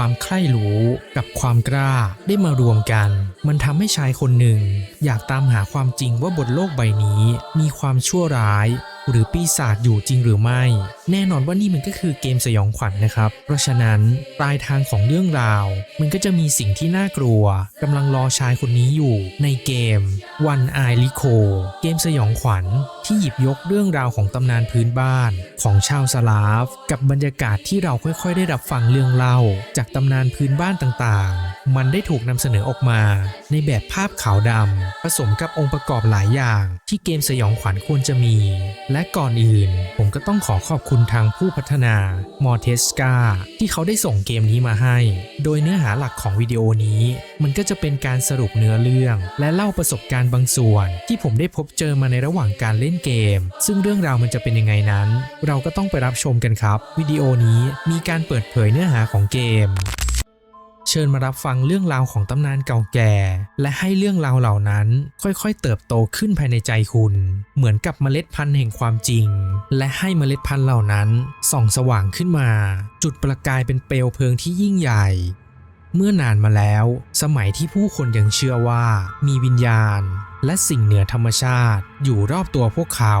ความใคร่รู้กับความกล้าได้มารวมกัน มันทำให้ชายคนหนึ่ง อยากตามหาความจริงว่าบนโลกใบนี้ มีความชั่วร้าย หรือปีศาจอยู่จริงหรือไม่ แน่นอนว่านี่มันก็คือเกมสยองขวัญนะครับ เพราะฉะนั้นปลายทางของเรื่องราว มันก็จะมีสิ่งที่น่ากลัวกำลังรอชายคนนี้อยู่ ในเกม One Eye Lico เกมสยองขวัญ ที่หยิบยกเรื่องราวของตำนานพื้นบ้านของชาวสลาฟ กับบรรยากาศที่เราค่อยๆ ได้รับฟังเรื่องเล่า จากตำนานพื้นบ้านต่างๆ มันได้ถูกนำเสนอออกมา ในแบบภาพขาวดำผสมกับองค์ประกอบหลายอย่าง ที่เกมสยองขวัญควรจะมี และก่อนอื่น ผมก็ต้องขอขอบคุณทางผู้พัฒนามอเทสกาที่เขาได้ส่งเกมนี้มาให้ โดยเนื้อหาหลักของวิดีโอนี้ มันก็จะเป็นการสรุปเนื้อเรื่อง และเล่าประสบการณ์บางส่วน ที่ผมได้พบเจอมาในระหว่างการเล่นเกม ซึ่งเรื่องราวมันจะเป็นยังไงนั้น เราก็ต้องไปรับชมกันครับ วิดีโอนี้มีการเปิดเผยเนื้อหาของเกมเชิญมารับฟังเรื่องราวของตำนานเก่าแก่ และให้เรื่องราวเหล่านั้น ค่อยๆ เติบโตขึ้นภายในใจคุณ เหมือนกับเมล็ดพันธุ์แห่งความจริง และให้เมล็ดพันธุ์เหล่านั้นส่องสว่างขึ้นมา จุดประกายเป็นเปลวเพลิงที่ยิ่งใหญ่ เมื่อนานมาแล้ว สมัยที่ผู้คนยังเชื่อว่า มีวิญญาณ และสิ่งเหนือธรรมชาติ อยู่รอบตัวพวกเขา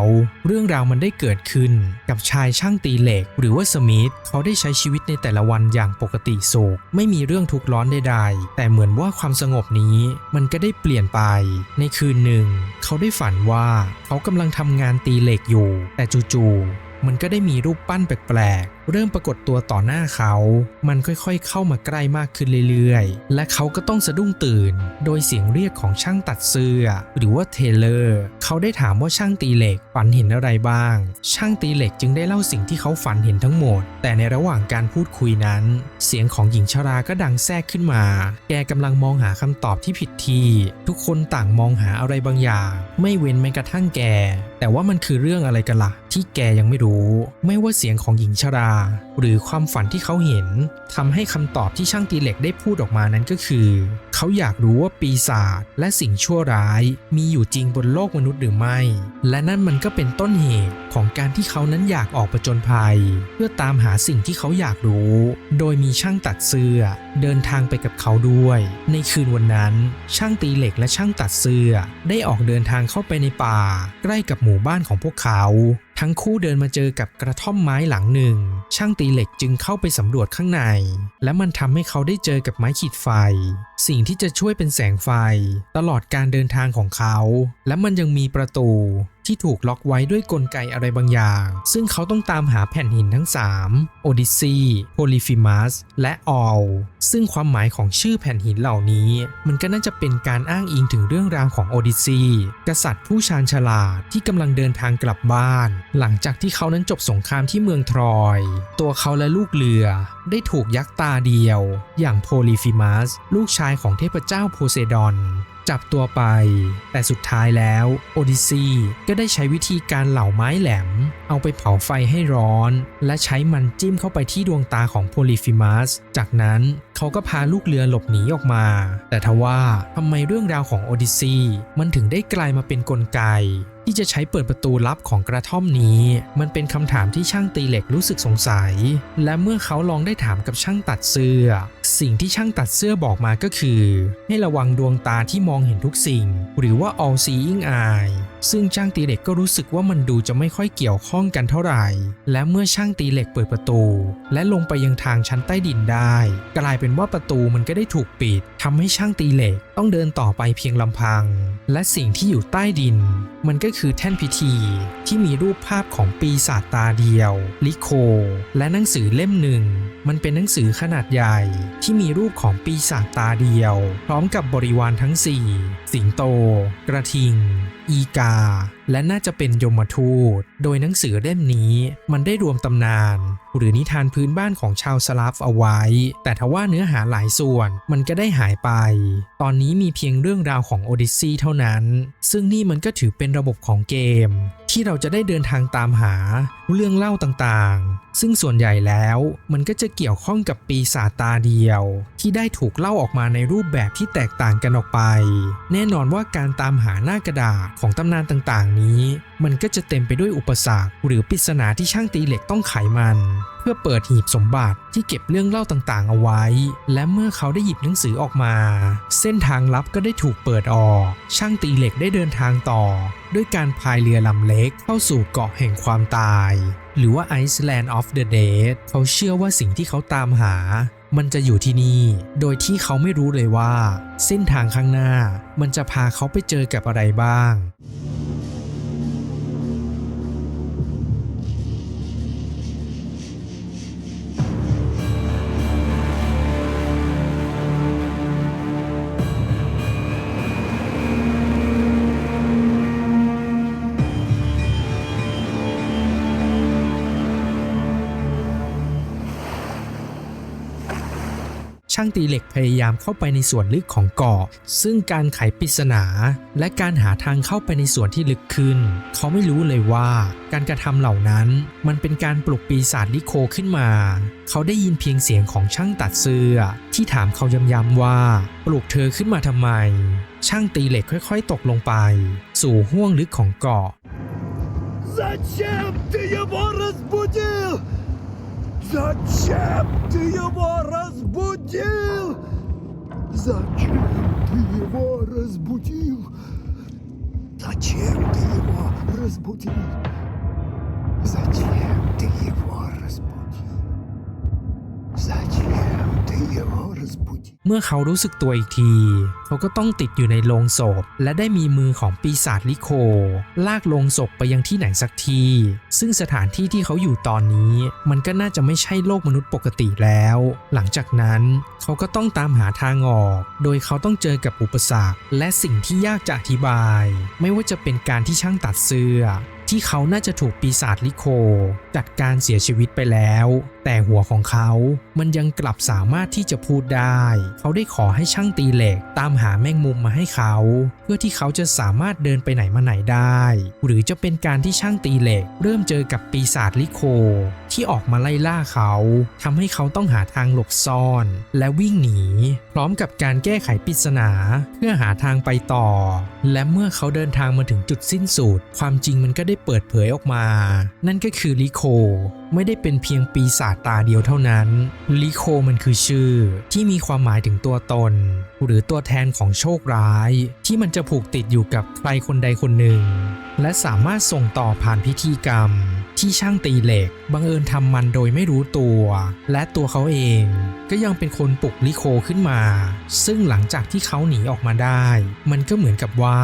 เรื่องราวมันได้เกิดขึ้นกับชายช่างตีเหล็ก หรือว่าสมิธเขาได้ใช้ชีวิตในแต่ละวันอย่างปกติสุข ไม่มีเรื่องทุกข์ร้อนใดๆ แต่เหมือนว่าความสงบนี้มันก็ได้เปลี่ยนไป ในคืนหนึ่ง เขาได้ฝันว่าเขากำลังทำงานตีเหล็กอยู่ แต่จู่ๆมันก็ได้มีรูปปั้นแปลก เริ่มปรากฏตัวต่อหน้าเขา มันค่อยๆ เข้ามาใกล้มากขึ้นเรื่อยๆ และเขาก็ต้องสะดุ้งตื่น โดยเสียงเรียกของช่างตัดเสื้อ หรือว่าเทเลอร์ เขาได้ถามว่าช่างตีเหล็กฝันเห็นอะไรบ้าง ช่างตีเหล็กจึงได้เล่าสิ่งที่เขาฝันเห็นทั้งหมด แต่ในระหว่างการพูดคุยนั้น เสียงของหญิงชราก็ดังแทรกขึ้นมา แกกำลังมองหาคำตอบที่ผิดที่ ทุกคนต่างมองหาอะไรบางอย่าง ไม่เว้นแม้กระทั่งแก แต่ว่ามันคือเรื่องอะไรกันล่ะ ที่แกยังไม่รู้ ไม่ว่าเสียงของหญิงชราหรือความฝันที่เขาเห็นทำให้คำตอบที่ช่างตีเหล็กได้พูดออกมานั้นก็คือ เขาอยากรู้ว่าปีศาจและสิ่งชั่วร้าย มีอยู่จริงบนโลกมนุษย์หรือไม่ และนั่นมันก็เป็นต้นเหตุของการที่เขานั้นอยากออกประจนภัย เพื่อตามหาสิ่งที่เขาอยากรู้ โดยมีช่างตัดเสื้อ เดินทางไปกับเขาด้วย ในคืนวันนั้น ช่างตีเหล็กและช่างตัดเสื้อ ได้ออกเดินทางเข้าไปในป่า ใกล้กับหมู่บ้านของพวกเขา ทั้งคู่เดินมาเจอกับกระท่อมไม้หลังหนึ่ง ช่างตีเหล็กจึงเข้าไปสำรวจข้างใน และมันทำให้เขาได้เจอกับไม้ขีดไฟ สิ่งที่จะช่วยเป็นแสงไฟ ตลอดการเดินทางของเขา และมันยังมีประตู ที่ถูกล็อกไว้ด้วยกลไกอะไรบางอย่าง ซึ่งเขาต้องตามหาแผ่นหินทั้ง 3 โอดิซีโพลิฟิมัส และออล ซึ่งความหมายของชื่อแผ่นหินเหล่านี้ มันก็น่าจะเป็นการอ้างอิงถึงเรื่องราวของโอดิซีกษัตริย์ผู้ชาญฉลาดที่กำลังเดินทางกลับบ้าน หลังจากที่เขานั้นจบสงครามที่เมืองทรอย ตัวเขาและลูกเรือได้ถูกยักษ์ตาเดียว อย่างโพลิฟิมัส ลูกชายของเทพเจ้าโพไซดอน จับตัวไป แต่สุดท้ายแล้วโอดิซีก็ได้ใช้วิธีการเหล่าไม้แหลม เอาไปเผาไฟให้ร้อน และใช้มันจิ้มเข้าไปที่ดวงตาของโพลิฟิมัส จากนั้นเขาก็พาลูกเรือหลบหนีออกมา แต่ทว่าทำไมเรื่องราวของโอดิซีมันถึงได้กลายมาเป็นนกลไก ที่จะใช้เปิดประตูลับของกระท่อมนี้ มันเป็นคำถามที่ช่างตีเหล็กรู้สึกสงสัย และเมื่อเขาลองได้ถามกับช่างตัดเสื้อ สิ่งที่ช่างตัดเสื้อบอกมาก็คือ ให้ระวังดวงตาที่มองเห็นทุกสิ่ง หรือว่า all seeing eye ซึ่งช่างตีเหล็กก็รู้สึกว่ามันดูจะไม่ค่อยเกี่ยวข้องกันเท่าไหร่ และเมื่อช่างตีเหล็กเปิดประตู และลงไปยังทางชั้นใต้ดินได้ กลายเป็นว่าประตูมันก็ได้ถูกปิดทำให้ช่างตีเหล็กต้องเดินต่อไปเพียงลำพัง และสิ่งที่อยู่ใต้ดิน มันก็คือแท่นพิธีที่มีรูปภาพของปีศาจตาเดียว ลิโค และหนังสือเล่มหนึ่ง มันเป็นหนังสือขนาดใหญ่ที่มีรูปของปีศาจตาเดียว พร้อมกับบริวารทั้ง 4 สิงโต กระทิง อีกา และน่าจะเป็นยมทูต โดยหนังสือเล่มนี้มันได้รวมตำนาน หรือนิทานพื้นบ้านของชาวสลาฟเอาไว้ แต่ทว่าเนื้อหาหลายส่วนมันก็ได้หายไป ตอนนี้มีเพียงเรื่องราวของโอดิซีเท่านั้น ซึ่งนี่มันก็ถือเป็นระบบของเกม ที่เราจะได้เดินทางตามหาเรื่องเล่าต่างๆ ซึ่งส่วนใหญ่แล้วมันก็จะเกี่ยวข้องกับปีศาจตาเดียว ที่ได้ถูกเล่าออกมาในรูปแบบที่แตกต่างกันออกไป แน่นอนว่าการตามหาหน้ากระดาษของตำนานต่างๆนี้ มันก็จะเต็มไปด้วยอุปสรรคหรือปริศนาที่ช่างตีเหล็กต้องไขมัน เพื่อเปิดหีบสมบัติที่เก็บเรื่องเล่าต่างๆ เอาไว้ และเมื่อเขาได้หยิบหนังสือออกมา เส้นทางลับก็ได้ถูกเปิดออก ช่างตีเหล็กได้เดินทางต่อ ด้วยการพายเรือลำเล็กเข้าสู่เกาะแห่งความตาย หรือว่า Iceland of the Dead เขาเชื่อว่าสิ่งที่เขาตามหามันจะอยู่ที่นี่ โดยที่เขาไม่รู้เลยว่า เส้นทางข้างหน้า มันจะพาเขาไปเจอกับอะไรบ้าง ตีเหล็กพยายามเข้าไปในส่วนลึกของเกาะ ซึ่งการไขปริศนา และการหาทางเข้าไปในส่วนที่ลึกขึ้น เขาไม่รู้เลยว่า การกระทำเหล่านั้น มันเป็นการปลุกปีศาจลิโคขึ้นมา เขาได้ยินเพียงเสียงของช่างตัดเสื้อ ที่ถามเขาย้ำๆว่า ปลุกเธอขึ้นมาทำไม ช่างตีเหล็กค่อยๆ ตกลงไป สู่ห้วงลึกของเกาะ Зачем ты его разбудил? Зачем ты его разбудил? Зачем ты его разбудил? Зачем ты его разбудил? เมื่อเขารู้สึกตัวอีกที เขาก็ต้องติดอยู่ในโลงศพ และได้มีมือของปีศาจลิโค ลากโลงศพไปยังที่ไหนสักที ซึ่งสถานที่ที่เขาอยู่ตอนนี้ มันก็น่าจะไม่ใช่โลกมนุษย์ปกติแล้ว หลังจากนั้น เขาก็ต้องตามหาทางออก โดยเขาต้องเจอกับอุปสรรค และสิ่งที่ยากจะอธิบาย ไม่ว่าจะเป็นการที่ช่างตัดเสื้อ ที่เขาน่าจะถูกปีศาจลิโค จัดการเสียชีวิตไปแล้ว แต่หัวของเขามันยังกลับสามารถที่จะพูดได้ เขาได้ขอให้ช่างตีเหล็กตามหาแมงมุมมาให้เขา เพื่อที่เขาจะสามารถเดินไปไหนมาไหนได้ หรือจะเป็นการที่ช่างตีเหล็ก เริ่มเจอกับปีศาจลิโค ที่ออกมาไล่ล่าเขาทำให้เขาต้องหาทางหลบซ่อน และวิ่งหนี พร้อมกับการแก้ไขปริศนาเพื่อหาทางไปต่อ และเมื่อเขาเดินทางมาถึงจุดสิ้นสุด ความจริงมันก็ได้เปิดเผยออกมา นั่นก็คือลิโค ไม่ได้เป็นเพียงปีศาจตาเดียวเท่านั้นลิโคมันคือชื่อ ที่มีความหมายถึงตัวตน หรือตัวแทนของโชคร้าย ที่มันจะผูกติดอยู่กับใครคนใดคนหนึ่ง และสามารถส่งต่อผ่านพิธีกรรม ที่ช่างตีเหล็กบังเอิญทำมันโดยไม่รู้ตัว และตัวเขาเองก็ยังเป็นคนปลุกลิโคขึ้นมา ซึ่งหลังจากที่เขาหนีออกมาได้ มันก็เหมือนกับว่า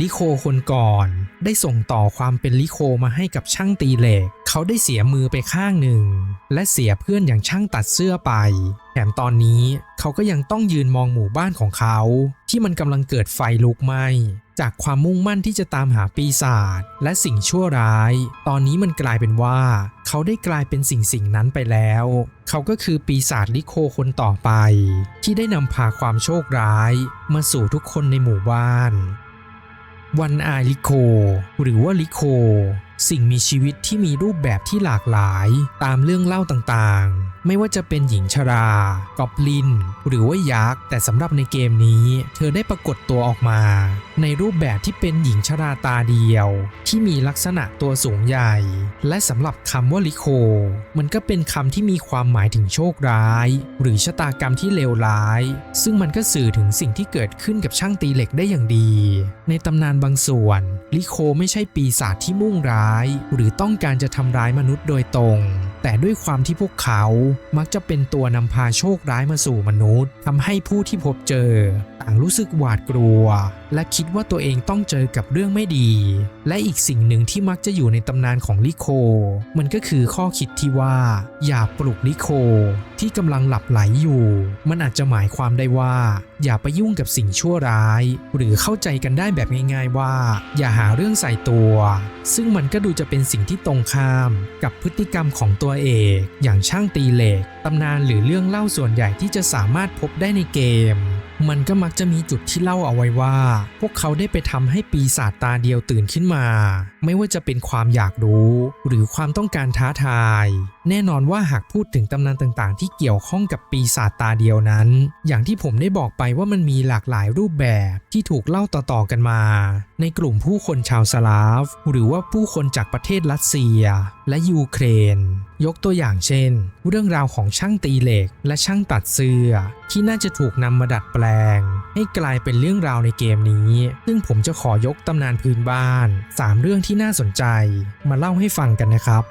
ลิโคคนก่อน ได้ส่งต่อความเป็นลิโคมาให้กับช่างตีเหล็ก เขาได้เสียมือไปข้างหนึ่ง และเสียเพื่อนอย่างช่างตัดเสื้อไป แถมตอนนี้เขาก็ยังต้องยืนมองหมู่บ้านของเขา ที่มันกำลังเกิดไฟลุกไหม้จากความมุ่งมั่นที่จะตามหาปีศาจและสิ่งชั่วร้าย ตอนนี้มันกลายเป็นว่า เขาได้กลายเป็นสิ่งสิ่งนั้นไปแล้ว เขาก็คือปีศาจลิโคคนต่อไป ที่ได้นำพาความโชคร้าย มาสู่ทุกคนในหมู่บ้าน วันอาลิโค หรือว่าลิโค สิ่งมีชีวิตที่มีรูปแบบที่หลากหลายตามเรื่องเล่าต่างๆไม่ว่าจะเป็นหญิงชรา กอบลิน หรือว่ายักษ์ แต่สำหรับในเกมนี้ เธอได้ปรากฏตัวออกมา ในรูปแบบที่เป็นหญิงชราตาเดียว ที่มีลักษณะตัวสูงใหญ่ และสำหรับคำว่าลิโค มันก็เป็นคำที่มีความหมายถึงโชคร้าย หรือชะตากรรมที่เลวร้าย ซึ่งมันก็สื่อถึงสิ่งที่เกิดขึ้นกับช่างตีเหล็กได้อย่างดี ในตำนานบางส่วน ลิโคไม่ใช่ปีศาจที่มุ่งร้าย หรือต้องการจะทำร้ายมนุษย์โดยตรง แต่ด้วยความที่พวกเขามักจะเป็นตัวนำพาโชคร้ายมาสู่มนุษย์ทำให้ผู้ที่พบเจอต่างรู้สึกหวาดกลัว และคิดว่าตัวเองต้องเจอกับเรื่องไม่ดี และอีกสิ่งหนึ่งที่มักจะอยู่ในตำนานของลิโค มันก็คือข้อคิดที่ว่า อย่าปลุกลิโค ที่กำลังหลับไหลอยู่ มันอาจจะหมายความได้ว่า อย่าไปยุ่งกับสิ่งชั่วร้าย หรือเข้าใจกันได้แบบง่าย ๆว่า อย่าหาเรื่องใส่ตัว ซึ่งมันก็ดูจะเป็นสิ่งที่ตรงข้ามกับพฤติกรรมของตัวเอกอย่างช่างตีเหล็กตำนานหรือเรื่องเล่าส่วนใหญ่ที่จะสามารถพบได้ในเกม มันก็มักจะมีจุดที่เล่าเอาไว้ว่า พวกเขาได้ไปทำให้ปีศาจตาเดียวตื่นขึ้นมา ไม่ว่าจะเป็นความอยากรู้ หรือความต้องการท้าทายแน่นอนว่าหากพูดถึงตำนานต่างๆ ที่เกี่ยวข้องกับปีศาจตาเดียวนั้น อย่างที่ผมได้บอกไปว่ามันมีหลากหลายรูปแบบที่ถูกเล่าต่อๆกันมา ในกลุ่มผู้คนชาวสลาฟ หรือว่าผู้คนจากประเทศรัสเซีย และยูเครน ยกตัวอย่างเช่น เรื่องราวของช่างตีเหล็ก และช่างตัดเสื้อ ที่น่าจะถูกนำมาดัดแปลง ให้กลายเป็นเรื่องราวในเกมนี้ ซึ่งผมจะขอยกตำนานพื้นบ้าน 3 เรื่องที่น่าสนใจ มาเล่าให้ฟังกันนะครับ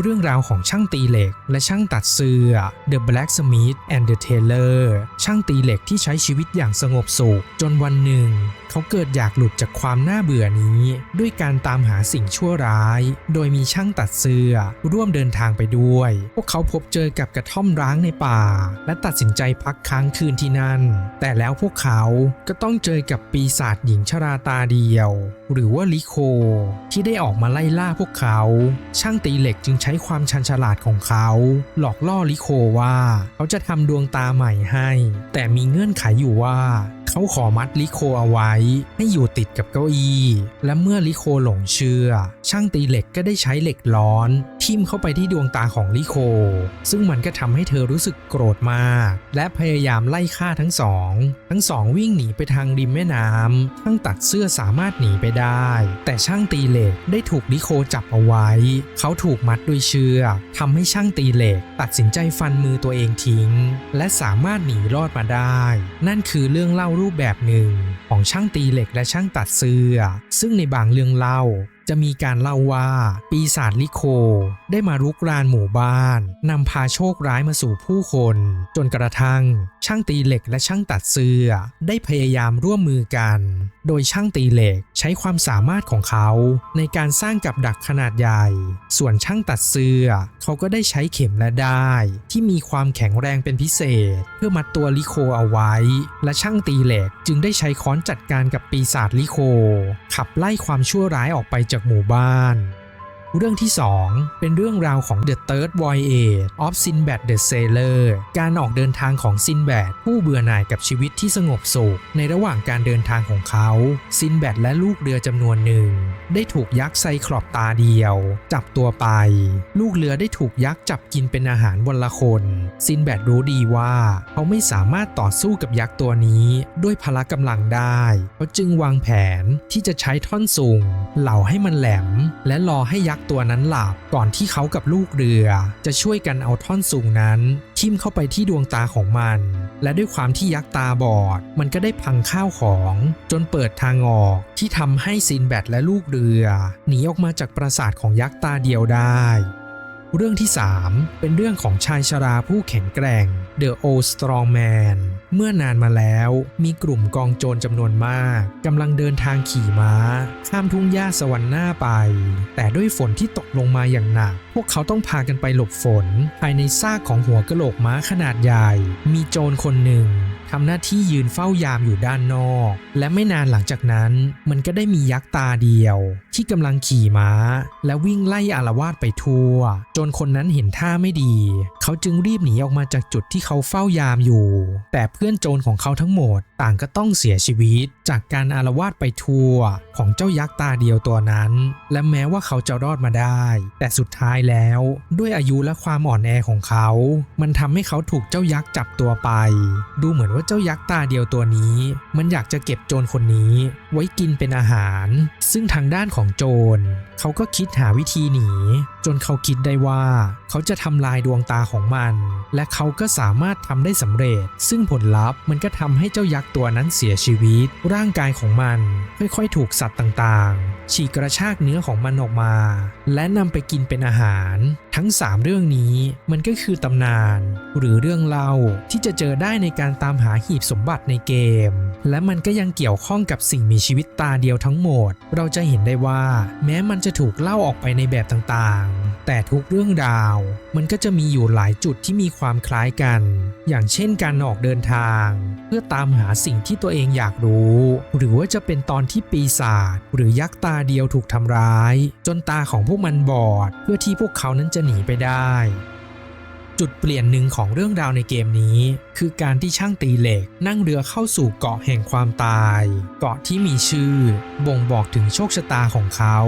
เรื่องราวของช่างตีเหล็ก และช่างตัดเสื้อ The Blacksmith and the Tailor ช่างตีเหล็กที่ใช้ชีวิตอย่างสงบสุข จนวันหนึ่ง เขาเกิดอยากหลุดจากความน่าเบื่อนี้ ด้วยการตามหาสิ่งชั่วร้าย โดยมีช่างตัดเสื้อร่วมเดินทางไปด้วย พวกเขาพบเจอกับกระท่อมร้างในป่า และตัดสินใจพักค้างคืนที่นั่น แต่แล้วพวกเขาก็ต้องเจอกับปีศาจหญิงชราตาเดียวหรือว่าลิโค ที่ได้ออกมาไล่ล่าพวกเขา ช่างตีเหล็กจึงใช้ความชันฉลาดของเขา หลอกล่อลิโคว่า เขาจะทำดวงตาใหม่ให้ แต่มีเงื่อนไขอยู่ว่า เขาขอมัดลิโคเอาไว้ ให้อยู่ติดกับเก้าอี้ และเมื่อลิโคหลงเชื่อ ช่างตีเหล็กก็ได้ใช้เหล็กร้อน ทิ่มเข้าไปที่ดวงตาของลิโค ซึ่งมันก็ทำให้เธอรู้สึกโกรธมาก และพยายามไล่ฆ่าทั้งสอง ทั้งสองวิ่งหนีไปทางริมแม่น้ำช่างตัดเสื้อสามารถหนีไปได้ แต่ช่างตีเหล็กได้ถูกลิโคจับเอาไว้ เขาถูกมัดด้วยเชือกทำให้ช่างตีเหล็ก ตัดสินใจฟันมือตัวเองทิ้ง และสามารถหนีรอดมาได้ นั่นคือเรื่องเล่ารูปแบบหนึ่ง ของช่างตีเหล็กและช่างตัดเสื้อ ซึ่งในบางเรื่องเล่าจะมีการเล่าว่าปีศาจลิโค ได้มารุกรานหมู่บ้านนำพาโชคร้ายมาสู่ผู้คน จนกระทั่ง ช่างตีเหล็กและช่างตัดเสื้อ ได้พยายามร่วมมือกัน โดยช่างตีเหล็กใช้ความสามารถของเขาในการสร้างกับดักขนาดใหญ่ ส่วนช่างตัดเสื้อ เขาก็ได้ใช้เข็มและได้ายที่มีความแข็งแรงเป็นพิเศษ เพื่อมัดตัวลิโคเอาไว้ และช่างตีเหล็กจึงได้ใช้ค้อนจัดการกับปีศาจลิโค ขับไล่ความชั่วร้ายออกไปจากหมู่บ้าน เรื่องที่ 2 เป็นเรื่องราวของ The Third Voyage of Sinbad the Sailor การออกเดินทางของซินแบดผู้เบื่อหน่ายกับชีวิตที่สงบสุข ในระหว่างการเดินทางของเขา ซินแบดและลูกเรือจำนวนหนึ่ง ได้ถูกยักษ์ไซคลอปตาเดียว จับตัวไป ลูกเรือได้ถูกยักษ์จับกินเป็นอาหารวันละคน ซินแบดรู้ดีว่าเขาไม่สามารถต่อสู้กับยักษ์ตัวนี้ด้วยพละกำลังได้เขาจึงวางแผนที่จะใช้ท่อนสูงเหล่าให้มันแหลม และรอให้ยักษ์ตัวนั้นหลับก่อนที่เขากับลูกเรือ จะช่วยกันเอาท่อนสูงนั้น ทิ่มเข้าไปที่ดวงตาของมัน และด้วยความที่ยักษ์ตาบอด มันก็ได้พังข้าวของ จนเปิดทางออกที่ทำให้ซินแบดและลูกเรือ หนีออกมาจากปราสาทของยักษ์ตาเดียวได้ เรื่องที่ 3 เป็นเรื่องของชายชราผู้แข็งแกร่ง The Old Strong Man เมื่อนานมาแล้วมีกลุ่มกองโจรจำนวนมากกำลังเดินทางขี่ม้า ข้ามทุ่งหญ้าสวรรค์หน้าไป แต่ด้วยฝนที่ตกลงมาอย่างหนัก พวกเขาต้องพากันไปหลบฝน ภายในซากของหัวกะโหลกม้าขนาดใหญ่ มีโจรคนหนึ่งทำหน้าที่ยืนเฝ้ายามอยู่ด้านนอก และไม่นานหลังจากนั้น มันก็ได้มียักษ์ตาเดียว ที่กำลังขี่ม้า และวิ่งไล่อารวาสไปทั่ว จนคนนั้นเห็นท่าไม่ดี เขาจึงรีบหนีออกมาจากจุดที่เขาเฝ้ายามอยู่ แต่เพื่อนโจรของเขาทั้งหมด ต่างก็ต้องเสียชีวิต จากการอารวาสไปทั่ว ของเจ้ายักษ์ตาเดียวตัวนั้น และแม้ว่าเขาจะรอดมาได้ แต่สุดท้ายแล้ว ด้วยอายุและความอ่อนแอของเขา มันทำให้เขาถูกเจ้ายักษ์จับตัวไป ดูเหมือนว่าเจ้ายักษ์ตาเดียวตัวนี้ มันอยากจะเก็บโจรคนนี้ ไว้กินเป็นอาหาร ซึ่งทางด้านของโจรเขาก็คิดหาวิธีหนี จนเขาคิดได้ว่า เขาจะทำลายดวงตาของมัน และเขาก็สามารถทำได้สำเร็จ ซึ่งผลลัพธ์มันก็ทำให้เจ้ายักษ์ตัวนั้นเสียชีวิต ร่างกายของมันค่อยๆ ถูกสัตว์ต่างๆ ฉีกกระชากเนื้อของมันออกมา และนำไปกินเป็นอาหาร ทั้ง 3 เรื่องนี้มันก็คือตำนาน หรือเรื่องเล่าที่จะเจอได้ในการตามหาหีบสมบัติในเกม และมันก็ยังเกี่ยวข้องกับสิ่งมีชีวิตตาเดียวทั้งหมด เราจะเห็นได้ว่า แม้มันจะถูกเล่าออกไปในแบบต่างๆ แต่ทุกเรื่องราว มันก็จะมีอยู่หลายจุดที่มีความคล้ายกัน อย่างเช่นการออกเดินทาง เพื่อตามหาสิ่งที่ตัวเองอยากรู้ หรือว่าจะเป็นตอนที่ปีศาจหรือยักษ์ตาเดียวถูกทำร้าย จนตาของพวกมันบอด เพื่อที่พวกเขานั้นจะหนีไปได้ จุดเปลี่ยนหนึ่งของเรื่องราวในเกมนี้ คือการที่ช่างตีเหล็ก นั่งเรือเข้าสู่เกาะแห่งความตาย เกาะที่มีชื่อ บ่งบอกถึงโชคชะตาของเขา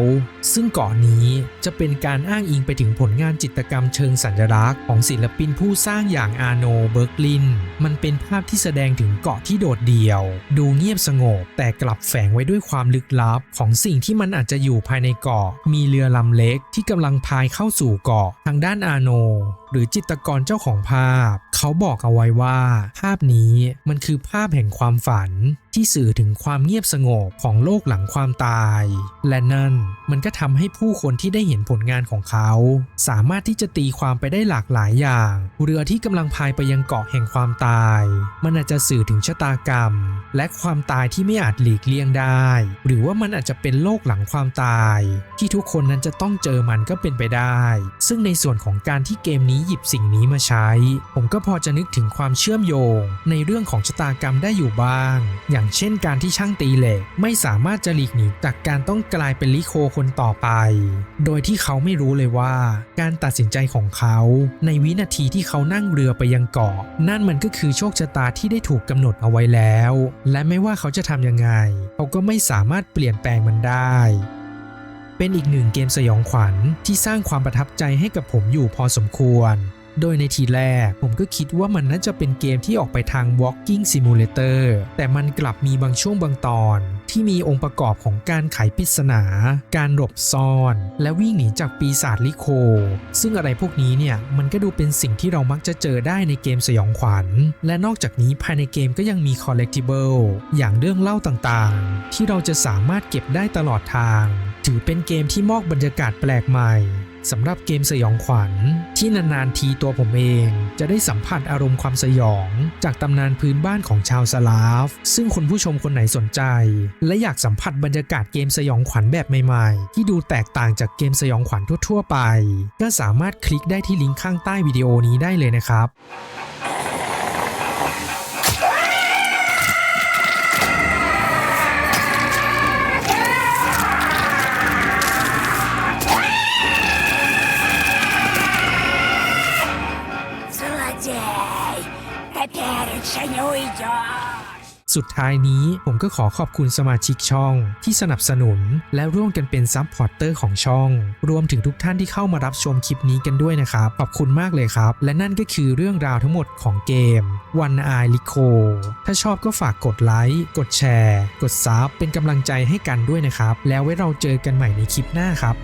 ซึ่งเกาะนี้จะเป็นการอ้างอิงไปถึงผลงานจิตรกรรมเชิงสัญลักษณ์ของศิลปินผู้สร้างอย่างอาโนเบิร์กลิน มันเป็นภาพที่แสดงถึงเกาะที่โดดเดี่ยว ดูเงียบสงบ แต่กลับแฝงไว้ด้วยความลึกลับ ของสิ่งที่มันอาจจะอยู่ภายในเกาะ มีเรือลำเล็กที่กำลังพายเข้าสู่เกาะทางด้านอาโนหรือจิตกรเจ้าของภาพ เขาบอกเอาไว้ว่า ภาพนี้มันคือภาพแห่งความฝัน ที่สื่อถึงความเงียบสงบของโลกหลังความตาย และนั่นมันก็ทำให้ผู้คนที่ได้เห็นผลงานของเขา สามารถที่จะตีความไปได้หลากหลายอย่าง เรือที่กำลังพายไปยังเกาะแห่งความตาย มันอาจจะสื่อถึงชะตากรรม และความตายที่ไม่อาจหลีกเลี่ยงได้ หรือว่ามันอาจจะเป็นโลกหลังความตาย ที่ทุกคนนั้นจะต้องเจอมันก็เป็นไปได้ ซึ่งในส่วนของการที่เกมนี้หยิบสิ่งนี้มาใช้ ผมก็พอจะนึกถึงความเชื่อมโยง ในเรื่องของชะตากรรมได้อยู่บ้าง อย่างเช่นการที่ช่างตีเหล็ก ไม่สามารถจะหลีกหนีจากการต้องกลายเป็นลิโคคนต่อไป โดยที่เขาไม่รู้เลยว่า การตัดสินใจของเขา ในวินาทีที่เขานั่งเรือไปยังเกาะ นั่นมันก็คือโชคชะตาที่ได้ถูกกำหนดเอาไว้แล้ว และไม่ว่าเขาจะทำยังไง เขาก็ไม่สามารถเปลี่ยนแปลงมันได้ เป็นอีกหนึ่งเกมสยองขวัญที่สร้างความประทับใจให้กับผมอยู่พอสมควร โดยในทีแรกผมก็คิดว่ามันน่าจะเป็นเกมที่ออกไปทาง Walking Simulator แต่มันกลับมีบางช่วงบางตอน ที่มีองค์ประกอบของการไขปริศนา การหลบซ่อน และวิ่งหนีจากปีศาจลิโค ซึ่งอะไรพวกนี้เนี่ยมันก็ดูเป็นสิ่งที่เรามักจะเจอได้ในเกมสยองขวัญ และนอกจากนี้ภายในเกมก็ยังมี collectible อย่างเรื่องเล่าต่างๆ ที่เราจะสามารถเก็บได้ตลอดทาง ถือเป็นเกมที่มอบบรรยากาศแปลกใหม่ สำหรับเกมสยองขวัญ ที่นานๆทีตัวผมเอง จะได้สัมผัสอารมณ์ความสยอง จากตำนานพื้นบ้านของชาวสลาฟ ซึ่งคุณผู้ชมคนไหนสนใจ และอยากสัมผัสบรรยากาศเกมสยองขวัญแบบใหม่ๆ ที่ดูแตกต่างจากเกมสยองขวัญทั่วๆไป ก็สามารถคลิกได้ที่ลิงก์ข้างใต้วิดีโอนี้ได้เลยนะครับ ยจอสุดท้ายนี้ผมก็ขอขอบคุณสมาชิกช่องที่สนับสนุน และร่วมกันเป็นซับพอร์เตอร์ของช่อง รวมถึงทุกท่านที่เข้ามารับชมคลิปนี้กันด้วยนะครับ ขอบคุณมากเลยครับ และนั่นก็คือเรื่องราวทั้งหมดของเกม One Eye Lico ถ้าชอบก็ฝากกดไลค์กดแชร์ กดซับเป็นกำลังใจให้กันด้วยนะครับ แล้วไว้เราเจอกันใหม่ในคลิปหน้าครับ